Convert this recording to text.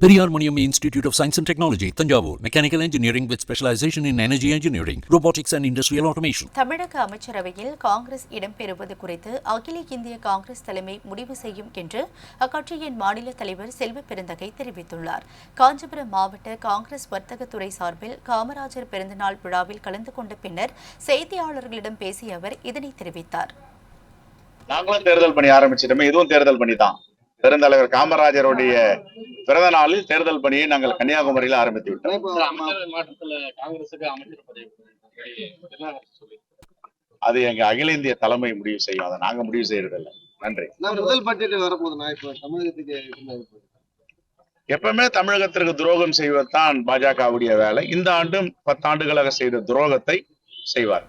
Periyar Maniam Institute of Science and Technology, Tanjavur. Mechanical engineering with specialization in energy engineering, robotics and industrial automation. தமிழக அமைச்சரவையில் காங்கிரஸ் இடம்பெறுவது குறித்து அகில இந்திய காங்கிரஸ் தலைமை முடிவு செய்யும் என்று அக்கட்சியின் மாநில தலைவர் செல்வ பெருந்தகை தெரிவித்துள்ளார் காஞ்சிபுரம் மாவட்ட காங்கிரஸ் வர்த்தகத்துறை சார்பில் காமராஜர் பிறந்தநாள் விழாவில் கலந்து கொண்ட பின்னர் செய்தியாளர்களிடம் பேசிய அவர் இதனை தெரிவித்தார் நாங்களும் தேர்தல் பணி ஆரம்பிச்சிட்டோமே இதுவும் தேர்தல் பணி தான் பெருந்தலைவர் காமராஜருடைய பிறந்த நாளில் தேர்தல் பணியை நாங்கள் கன்னியாகுமரியில் ஆரம்பித்து விட்டோம். அது எங்க அகில இந்திய தலைமை முடிவு செய்யும். அதை நாங்க முடிவு செய்யறதில்ல. நன்றி. நான் முதல் பட்ஜெட் இருக்கு? எப்பவுமே தமிழகத்திற்கு துரோகம் செய்வதுதான் பாஜகவுடைய வேலை. இந்த ஆண்டும் பத்தாண்டுகளாக செய்த துரோகத்தை செய்வார்.